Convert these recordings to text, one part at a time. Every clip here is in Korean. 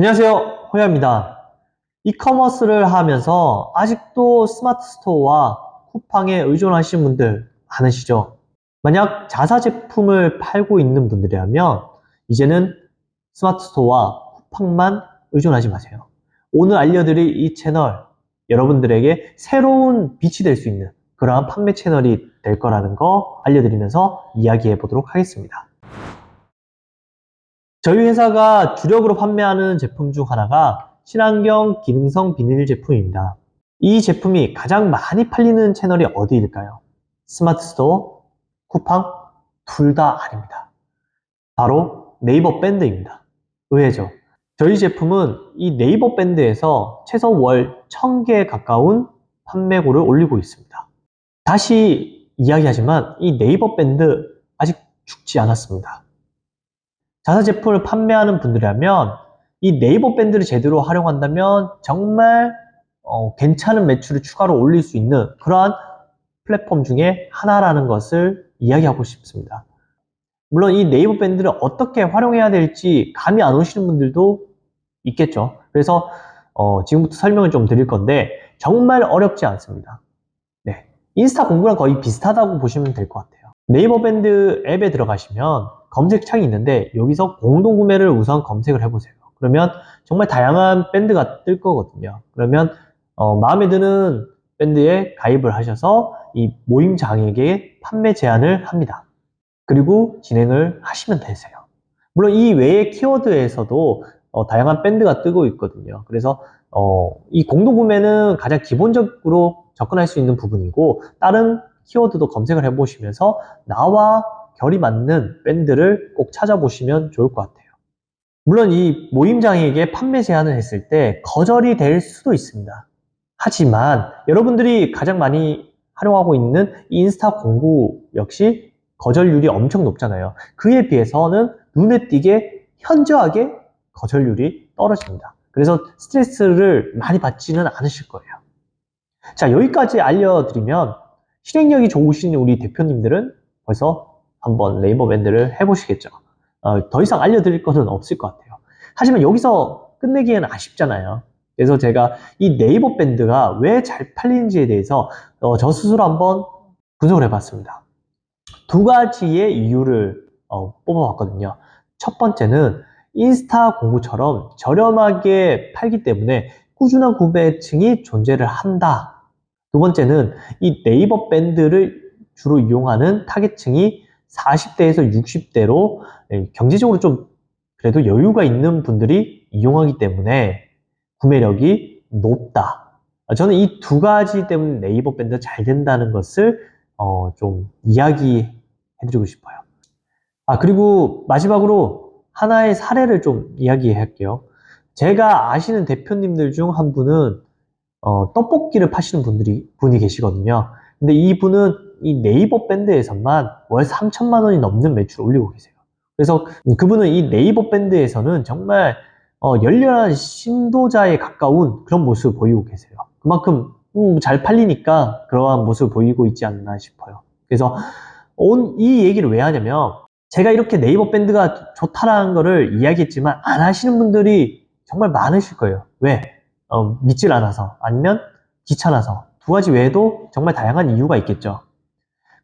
안녕하세요. 호야입니다. 이커머스를 하면서 아직도 스마트 스토어와 쿠팡에 의존하시는 분들 많으시죠? 만약 자사 제품을 팔고 있는 분들이라면 이제는 스마트 스토어와 쿠팡만 의존하지 마세요. 오늘 알려드릴 이 채널 여러분들에게 새로운 빛이 될 수 있는 그러한 판매 채널이 될 거라는 거 알려드리면서 이야기해 보도록 하겠습니다. 저희 회사가 주력으로 판매하는 제품 중 하나가 친환경 기능성 비닐 제품입니다. 이 제품이 가장 많이 팔리는 채널이 어디일까요? 스마트 스토어, 쿠팡, 둘 다 아닙니다. 바로 네이버 밴드입니다. 의외죠? 저희 제품은 이 네이버 밴드에서 최소 월 1000개에 가까운 판매고를 올리고 있습니다. 다시 이야기하지만 이 네이버 밴드 아직 죽지 않았습니다. 자사 제품을 판매하는 분들이라면 이 네이버 밴드를 제대로 활용한다면 정말 어, 괜찮은 매출을 추가로 올릴 수 있는 그러한 플랫폼 중에 하나라는 것을 이야기하고 싶습니다. 물론 이 네이버 밴드를 어떻게 활용해야 될지 감이 안 오시는 분들도 있겠죠. 그래서 어, 지금부터 설명을 좀 드릴 건데 정말 어렵지 않습니다. 네, 인스타 공부랑 거의 비슷하다고 보시면 될 것 같아요. 네이버 밴드 앱에 들어가시면 검색창이 있는데 여기서 공동 구매를 우선 검색을 해보세요. 그러면 정말 다양한 밴드가 뜰 거거든요. 그러면 어, 마음에 드는 밴드에 가입을 하셔서 이 모임장에게 판매 제안을 합니다. 그리고 진행을 하시면 되세요. 물론 이 외의 키워드에서도 어, 다양한 밴드가 뜨고 있거든요. 그래서 어, 이 공동 구매는 가장 기본적으로 접근할 수 있는 부분이고 다른 키워드도 검색을 해보시면서 나와 결이 맞는 밴드를 꼭 찾아보시면 좋을 것 같아요. 물론 이 모임장에게 판매 제안을 했을 때 거절이 될 수도 있습니다. 하지만 여러분들이 가장 많이 활용하고 있는 인스타 공구 역시 거절률이 엄청 높잖아요. 그에 비해서는 눈에 띄게 현저하게 거절률이 떨어집니다. 그래서 스트레스를 많이 받지는 않으실 거예요. 자, 여기까지 알려드리면 실행력이 좋으신 우리 대표님들은 벌써 한번 네이버 밴드를 해보시겠죠. 어, 더 이상 알려드릴 것은 없을 것 같아요. 하지만 여기서 끝내기에는 아쉽잖아요. 그래서 제가 이 네이버 밴드가 왜 잘 팔리는지에 대해서 어, 저 스스로 한번 분석을 해봤습니다. 두 가지의 이유를 어, 뽑아봤거든요. 첫 번째는 인스타 공구처럼 저렴하게 팔기 때문에 꾸준한 구매층이 존재를 한다. 두 번째는 이 네이버 밴드를 주로 이용하는 타겟층이 40대에서 60대로 예, 경제적으로 좀 그래도 여유가 있는 분들이 이용하기 때문에 구매력이 높다. 저는 이 두 가지 때문에 네이버 밴드 잘 된다는 것을 어, 좀 이야기해 드리고 싶어요. 아, 그리고 마지막으로 하나의 사례를 좀 이야기할게요. 제가 아시는 대표님들 중 한 분은 어, 떡볶이를 파시는 분들이 분이 계시거든요. 근데 이 분은 이 네이버 밴드에서만 월 3천만 원이 넘는 매출을 올리고 계세요. 그래서 그분은 이 네이버 밴드에서는 정말 어, 열렬한 신도자에 가까운 그런 모습을 보이고 계세요. 그만큼 음, 잘 팔리니까 그러한 모습을 보이고 있지 않나 싶어요. 그래서 온, 이 얘기를 왜 하냐면 제가 이렇게 네이버 밴드가 좋다라는 거를 이야기했지만 안 하시는 분들이 정말 많으실 거예요. 왜? 어, 믿질 않아서 아니면 귀찮아서 두 가지 외에도 정말 다양한 이유가 있겠죠.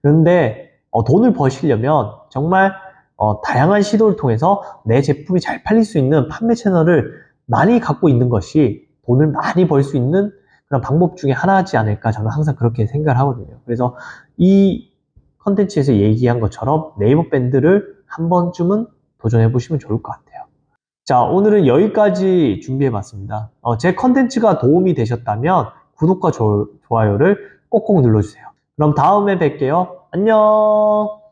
그런데 어, 돈을 버시려면 정말 어, 다양한 시도를 통해서 내 제품이 잘 팔릴 수 있는 판매 채널을 많이 갖고 있는 것이 돈을 많이 벌 수 있는 그런 방법 중에 하나지 않을까 저는 항상 그렇게 생각을 하거든요. 그래서 이 컨텐츠에서 얘기한 것처럼 네이버 밴드를 한 번쯤은 도전해 보시면 좋을 것 같아요. 자, 오늘은 여기까지 준비해 봤습니다. 어, 제 컨텐츠가 도움이 되셨다면 구독과 조, 좋아요를 꼭꼭 눌러주세요. 그럼 다음에 뵐게요. 안녕!